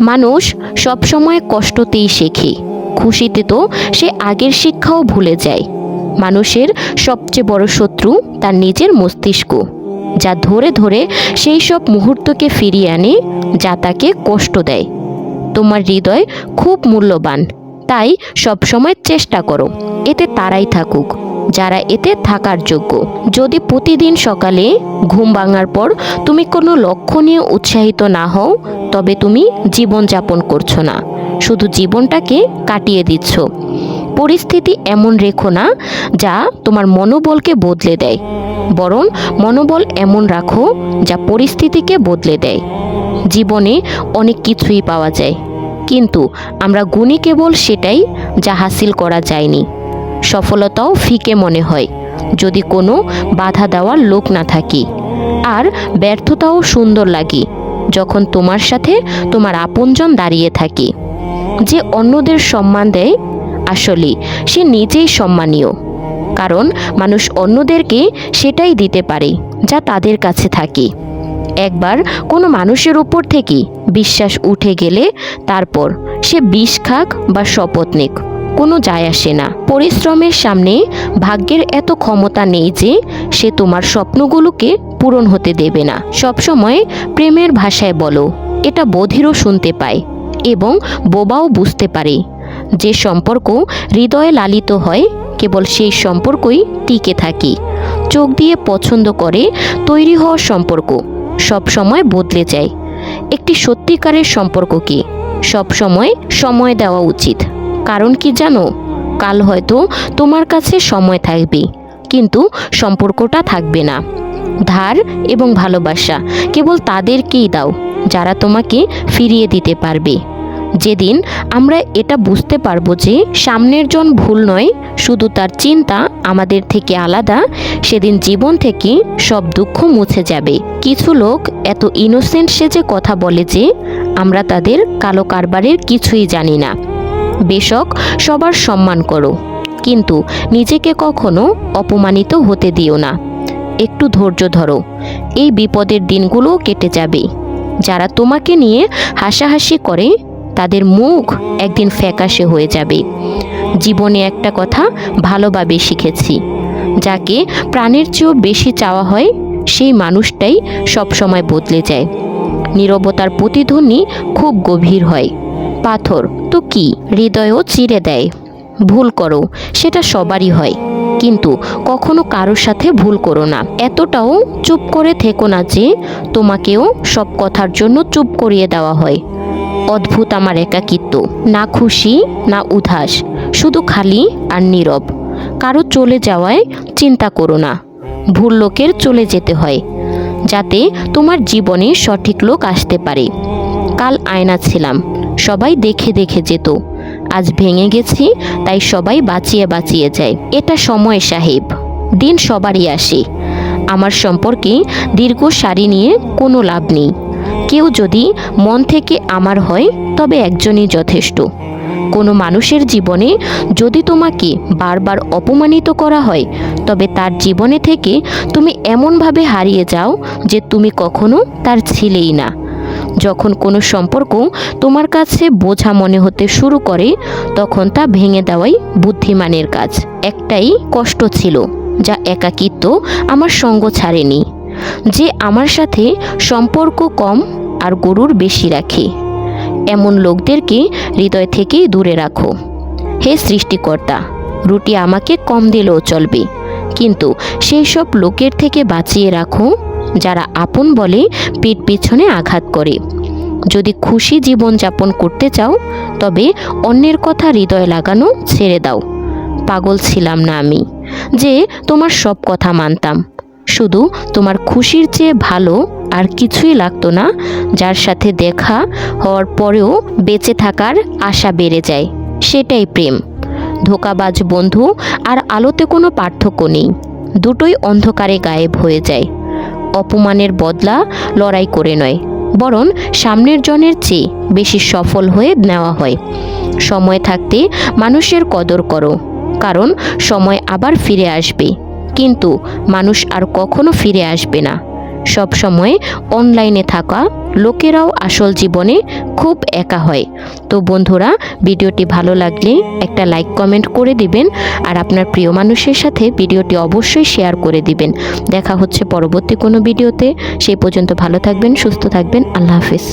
মানুষ সবসময় কষ্টতেই শেখে। খুশিতে তো সে আগের শিক্ষাও ভুলে যায়। মানুষের সবচেয়ে বড় শত্রু তার নিজের মস্তিষ্ক, যা ধরে ধরে সেই সব মুহূর্তকে ফিরিয়ে আনে, যা তাকে কষ্ট দেয়। তোমার হৃদয় খুব মূল্যবান, তাই সবসময় চেষ্টা করো, এতে তারাই থাকুক। যারা এতে থাকার যোগ্য। যদি প্রতিদিন সকালে ঘুম ভাঙার পর তুমি কোনো লক্ষ্য নিয়ে উৎসাহিত না হও, তবে তুমি জীবনযাপন করছ না। শুধু জীবনটাকে কাটিয়ে দিচ্ছ। পরিস্থিতি এমন রেখো না যা তোমার মনোবলকে বদলে দেয়। বরং মনোবল এমন রাখো যা পরিস্থিতিকে বদলে দেয়। জীবনে অনেক কিছুই পাওয়া যায়। কিন্তু আমরা গুণী কেবল সেটাই যা হাসিল করা যায়নি। সফলতাও ফিকে মনে হয়, যদি কোনো বাধা দেওয়ার লোক না থাকি। আর ব্যর্থতাও সুন্দর লাগে, যখন তোমার সাথে তোমার আপনজন দাঁড়িয়ে থাকে। যে অন্যদের সম্মান দেয়, আসলে সে নিজেই সম্মানীয়। কারণ মানুষ অন্যদেরকে সেটাই দিতে পারে, যা তাদের কাছে থাকে। একবার কোনো মানুষের উপর থেকে বিশ্বাস উঠে গেলে তারপর সে বিষ খাক বা শপথ নিক। কোনো যায় আসে না। পরিশ্রমের সামনে ভাগ্যের এত ক্ষমতা নেই যে সে তোমার স্বপ্নগুলোকে পূরণ হতে দেবে না। সবসময় প্রেমের ভাষায় বলো, এটা বধিরও শুনতে পায় এবং বোবাও বুঝতে পারে। যে সম্পর্ক হৃদয়ে লালিত হয়, কেবল সেই সম্পর্কই টিকে থাকে। চোখ দিয়ে পছন্দ করে তৈরি হওয়ার সম্পর্ক সব সময় বদলে যায়। একটি সত্যিকারের সম্পর্ককে সব সময় সময় দেওয়া উচিত। কারণ কি জানো? কাল হয়তো তোমার কাছে সময় থাকবে, কিন্তু সম্পর্কটা থাকবে না। ধার এবং ভালোবাসা কেবল তাদেরকেই দাও, যারা তোমাকে ফিরিয়ে দিতে পারবে। যেদিন আমরা এটা বুঝতে পারব যে সামনের জন ভুল নয়, শুধু তার চিন্তা আমাদের থেকে আলাদা, সেদিন জীবন থেকে সব দুঃখ মুছে যাবে। কিছু লোক এত ইনোসেন্ট সেজে কথা বলে যে আমরা তাদের কালো কারবারের কিছুই জানি না। বেশক, সবার সম্মান করো। কিন্তু নিজেকে কখনো অপমানিত হতে দিও না। একটু ধৈর্য ধরো। এই বিপদের দিনগুলোও কেটে যাবে। যারা তোমাকে নিয়ে হাসাহাসি করে, তাদের মুখ একদিন ফ্যাকাশে হয়ে যাবে। জীবনে একটা কথা ভালোভাবে শিখেছি। যাকে প্রাণের চেয়েও বেশি চাওয়া হয়, সেই মানুষটাই সবসময় বদলে যায়। নীরবতার প্রতিধ্বনি খুব গভীর হয়। পাথর, তো কি? হৃদয়ও চিরে দেয়। ভুল করো, সেটা সবারই হয়। কিন্তু কখনো কারোর সাথে ভুল করো না। এতটাও চুপ করে থেকো না যে, তোমাকেও সব কথার জন্য চুপ করিয়ে দেওয়া হয়। অদ্ভুত আমার একাকিত্ব। না খুশি, না উদাস। শুধু খালি আর নীরব। কারও চলে যাওয়ায় চিন্তা করো না। ভুল লোকের চলে যেতে হয়। যাতে তোমার জীবনে সঠিক লোক আসতে পারে। কাল আয়না ছিলাম। সবাই দেখে দেখে যেত। আজ ভেঙে গেছি, তাই সবাই বাঁচিয়ে বাঁচিয়ে যায়। এটা সময়, সাহেব। দিন সবারই আসে। আমার সম্পর্কে দীর্ঘ সারি নিয়ে কোনো লাভ নেই। কেউ যদি মন থেকে আমার হয়, তবে একজনই যথেষ্ট। কোনো মানুষের জীবনে যদি তোমাকে বারবার অপমানিত করা হয়, তবে তার জীবনে থেকে তুমি এমনভাবে হারিয়ে যাও যে তুমি কখনো তার ছিলেই না। যখন কোনো সম্পর্ক তোমার কাছে বোঝা মনে হতে শুরু করে, তখন তা ভেঙে দেওয়াই বুদ্ধিমানের কাজ। একটাই কষ্ট ছিল, যা একাকিত্ব আমার সঙ্গ ছাড়েনি, যে আমার সাথে সম্পর্ক কম আর গরুর বেশি রাখে। এমন লোকদেরকে হৃদয় থেকেই দূরে রাখো। হে সৃষ্টিকর্তা, রুটি আমাকে কম দিলেও চলবে, কিন্তু সেই সব লোকের থেকে বাঁচিয়ে রাখো যারা আপন বলে পেট পিছনে আঘাত করে। যদি খুশি জীবন যাপন করতে চাও, তবে অন্যের কথা হৃদয় লাগানো ছেড়ে দাও। পাগল ছিলাম না আমি, যে তোমার সব কথা মানতাম। শুধু তোমার খুশির চেয়ে ভালো আর কিছুই লাগতো না, যার সাথে দেখা হওয়ার পরেও বেঁচে থাকার আশা বেড়ে যায়। সেটাই প্রেম। ধোকাবাজ বন্ধু আর আলোতে কোনো পার্থক্য নেই। দুটোই অন্ধকারে গায়েব হয়ে যায়। অপমানের বদলা লড়াই করে নয়, বরং সামনের জনের চেয়ে বেশি সফল হয়ে নেওয়া হয়। সময় থাকতে মানুষের কদর করো, কারণ সময় আবার ফিরে আসবে। কিন্তু মানুষ আর কখনো ফিরে আসবে না। সব সময় অনলাইনে থাকা লোকেরাও আসল জীবনে খুব একা হয়। তো বন্ধুরা, ভিডিওটি ভালো লাগলে একটা লাইক কমেন্ট করে দিবেন আর আপনার প্রিয় মানুষের সাথে ভিডিওটি অবশ্যই শেয়ার করে দিবেন। দেখা হচ্ছে পরবর্তী কোনো ভিডিওতে। সেই পর্যন্ত ভালো থাকবেন, সুস্থ থাকবেন। আল্লাহ হাফিজ।